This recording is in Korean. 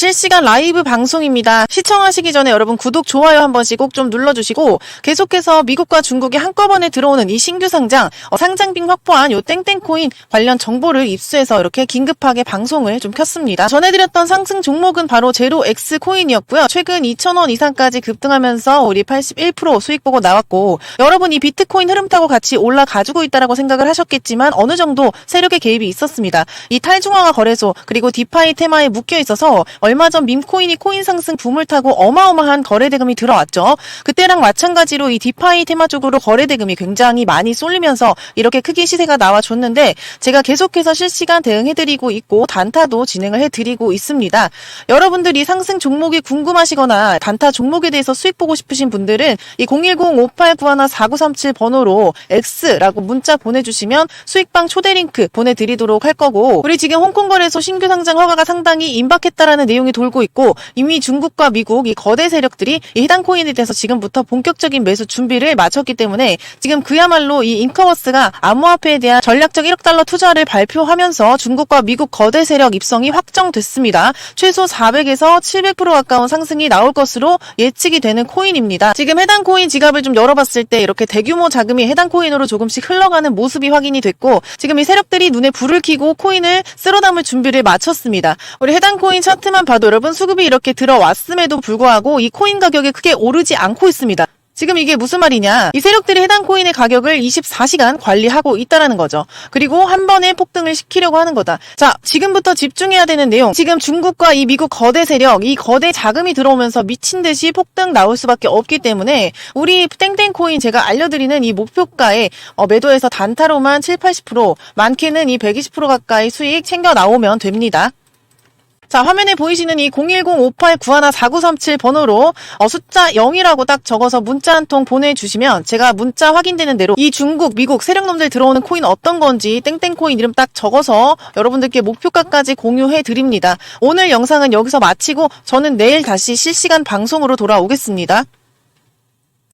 실시간 라이브 방송입니다. 시청하시기 전에 여러분 구독, 좋아요 한 번씩 꼭 좀 눌러주시고 계속해서 미국과 중국이 한꺼번에 들어오는 이 신규 상장, 어, 상장빙 확보한 요 땡땡코인 관련 정보를 입수해서 이렇게 긴급하게 방송을 좀 켰습니다. 전해드렸던 상승 종목은 바로 제로 X 코인이었고요. 최근 2,000원 이상까지 급등하면서 우리 81% 수익 보고 나왔고 여러분 이 비트코인 흐름 타고 같이 올라가지고 있다라고 생각을 하셨겠지만 어느 정도 세력의 개입이 있었습니다. 이 탈중앙화 거래소 그리고 디파이 테마에 묶여 있어서 얼마 전 밈코인이 코인 상승 붐을 타고 어마어마한 거래 대금이 들어왔죠. 그때랑 마찬가지로 이 디파이 테마 쪽으로 거래 대금이 굉장히 많이 쏠리면서 이렇게 크게 시세가 나와줬는데 제가 계속해서 실시간 대응해드리고 있고 단타도 진행을 해드리고 있습니다. 여러분들이 상승 종목이 궁금하시거나 단타 종목에 대해서 수익 보고 싶으신 분들은 이 010-5891-4937 번호로 X라고 문자 보내주시면 수익방 초대 링크 보내드리도록 할 거고 우리 지금 홍콩 거래소 신규 상장 허가가 상당히 임박했다라는 내용 이 돌고 있고 이미 중국과 미국 이 거대 세력들이 이 해당 코인에 대해서 지금부터 본격적인 매수 준비를 마쳤기 때문에 지금 그야말로 이 인커워스가 암호화폐에 대한 전략적 1억 달러 투자를 발표하면서 중국과 미국 거대 세력 입성이 확정됐습니다. 최소 400에서 700% 가까운 상승이 나올 것으로 예측이 되는 코인입니다. 지금 해당 코인 지갑을 좀 열어봤을 때 이렇게 대규모 자금이 해당 코인으로 조금씩 흘러가는 모습이 확인이 됐고 지금 이 세력들이 눈에 불을 켜고 코인을 쓸어 담을 준비를 마쳤습니다. 우리 해당 코인 차트만 봐도 여러분 수급이 이렇게 들어왔음에도 불구하고 이 코인 가격이 크게 오르지 않고 있습니다. 지금 이게 무슨 말이냐? 이 세력들이 해당 코인의 가격을 24시간 관리하고 있다라는 거죠. 그리고 한 번에 폭등을 시키려고 하는 거다. 자, 지금부터 집중해야 되는 내용. 지금 중국과 이 미국 거대 세력, 이 거대 자금이 들어오면서 미친 듯이 폭등 나올 수밖에 없기 때문에 우리 땡땡 코인 제가 알려드리는 이 목표가에 어, 매도해서 단타로만 7, 80%, 많게는 이 120% 가까이 수익 챙겨 나오면 됩니다. 자, 화면에 보이시는 이 010-5891-4937 번호로 어, 숫자 0이라고 딱 적어서 문자 한 통 보내주시면 제가 문자 확인되는 대로 이 중국, 미국 세력놈들 들어오는 코인 어떤 건지 땡땡코인 이름 딱 적어서 여러분들께 목표가까지 공유해 드립니다. 오늘 영상은 여기서 마치고 저는 내일 다시 실시간 방송으로 돌아오겠습니다.